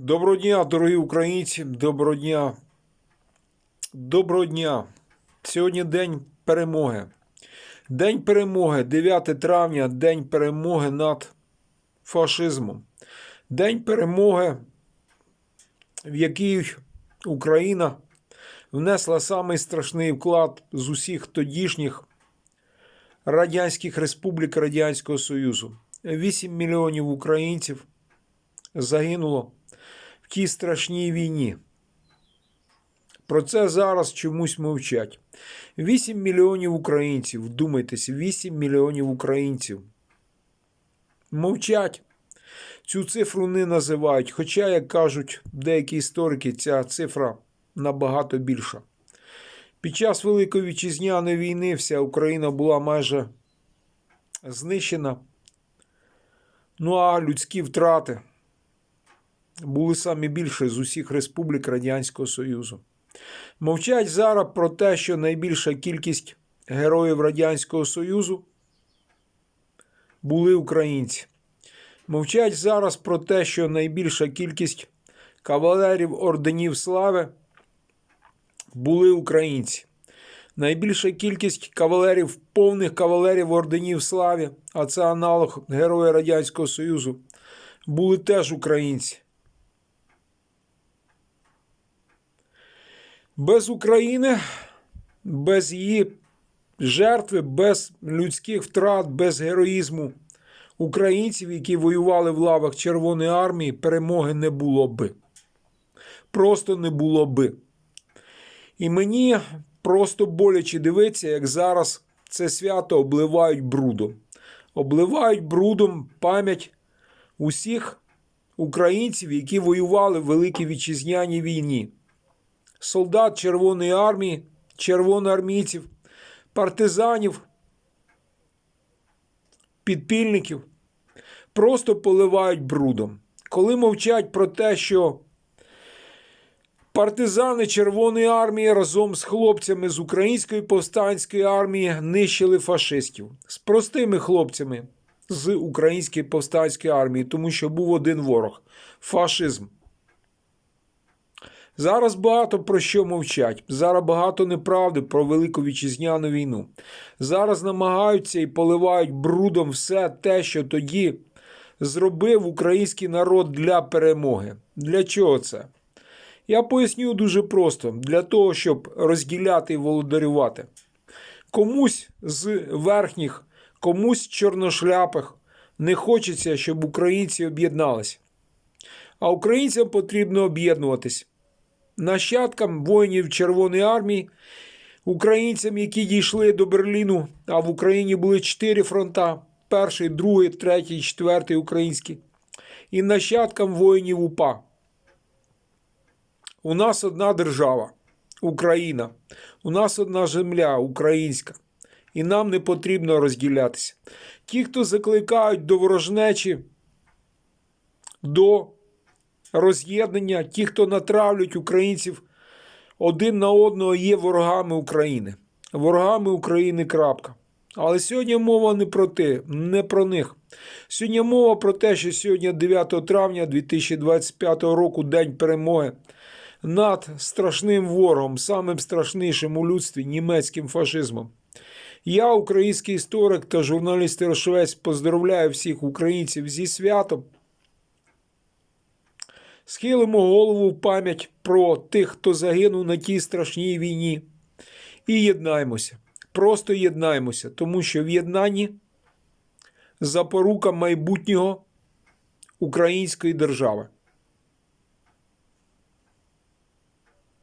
Доброго дня, дорогі українці, доброго дня. Доброго дня. Сьогодні день перемоги. День перемоги, 9 травня, день перемоги над фашизмом. День перемоги, в який Україна внесла самий страшний вклад з усіх тодішніх радянських республік Радянського Союзу. 8 мільйонів українців загинуло в тій страшній війні. Про це зараз чомусь мовчать. 8 мільйонів українців, вдумайтесь, 8 мільйонів українців. Мовчать. Цю цифру не називають. Хоча, як кажуть деякі історики, ця цифра набагато більша. Під час Великої вітчизняної війни вся Україна була майже знищена. Ну а людські втрати були самі більші з усіх республік Радянського Союзу. Мовчать зараз про те, що найбільша кількість героїв Радянського Союзу були українці. Мовчать зараз про те, що найбільша кількість кавалерів орденів слави були українці. Найбільша кількість кавалерів, повних кавалерів орденів слави, а це аналог Героя Радянського Союзу, були теж українці. Без України, без її жертви, без людських втрат, без героїзму українців, які воювали в лавах Червоної армії, перемоги не було би. Просто не було би. І мені просто боляче дивитися, як зараз це свято обливають брудом. Обливають брудом пам'ять усіх українців, які воювали в Великій Вітчизняній війні солдат Червоної армії, червоноармійців, партизанів, підпільників просто поливають брудом. Коли мовчать про те, що партизани Червоної армії разом з хлопцями з Української повстанської армії нищили фашистів з простими хлопцями з Української повстанської армії, тому що був один ворог фашизм. Зараз багато про що мовчать. Зараз багато неправди про Велику Вітчизняну війну. Зараз намагаються і поливають брудом все те, що тоді зробив український народ для перемоги. Для чого це? Я поясню дуже просто: для того, щоб розділяти і володарювати. Комусь з верхніх, комусь з чорношляпих не хочеться, щоб українці об'єдналися. А українцям потрібно об'єднуватись нащадкам воїнів Червоної армії, українцям, які дійшли до Берліну, а в Україні були чотири фронта: перший, другий, третій, четвертий український, і нащадкам воїнів УПА. У нас одна держава Україна, у нас одна земля українська, і нам не потрібно розділятися. Ті, хто закликають до ворожнечі, до роз'єднання, ті, хто натравлюють українців один на одного, є ворогами України. Ворогами України. крапка. Але сьогодні мова не про те, не про них. Сьогодні мова про те, що сьогодні 9 травня 2025 року День перемоги над страшним ворогом, самим страшнішим у людстві німецьким фашизмом. Я, український історик та журналіст Рошвець, поздравляю всіх українців зі святом. Схилимо голову в пам'ять про тих, хто загинув на тій страшній війні. І єднаймося. Просто єднаймося, тому що в єднанні запорука майбутнього української держави.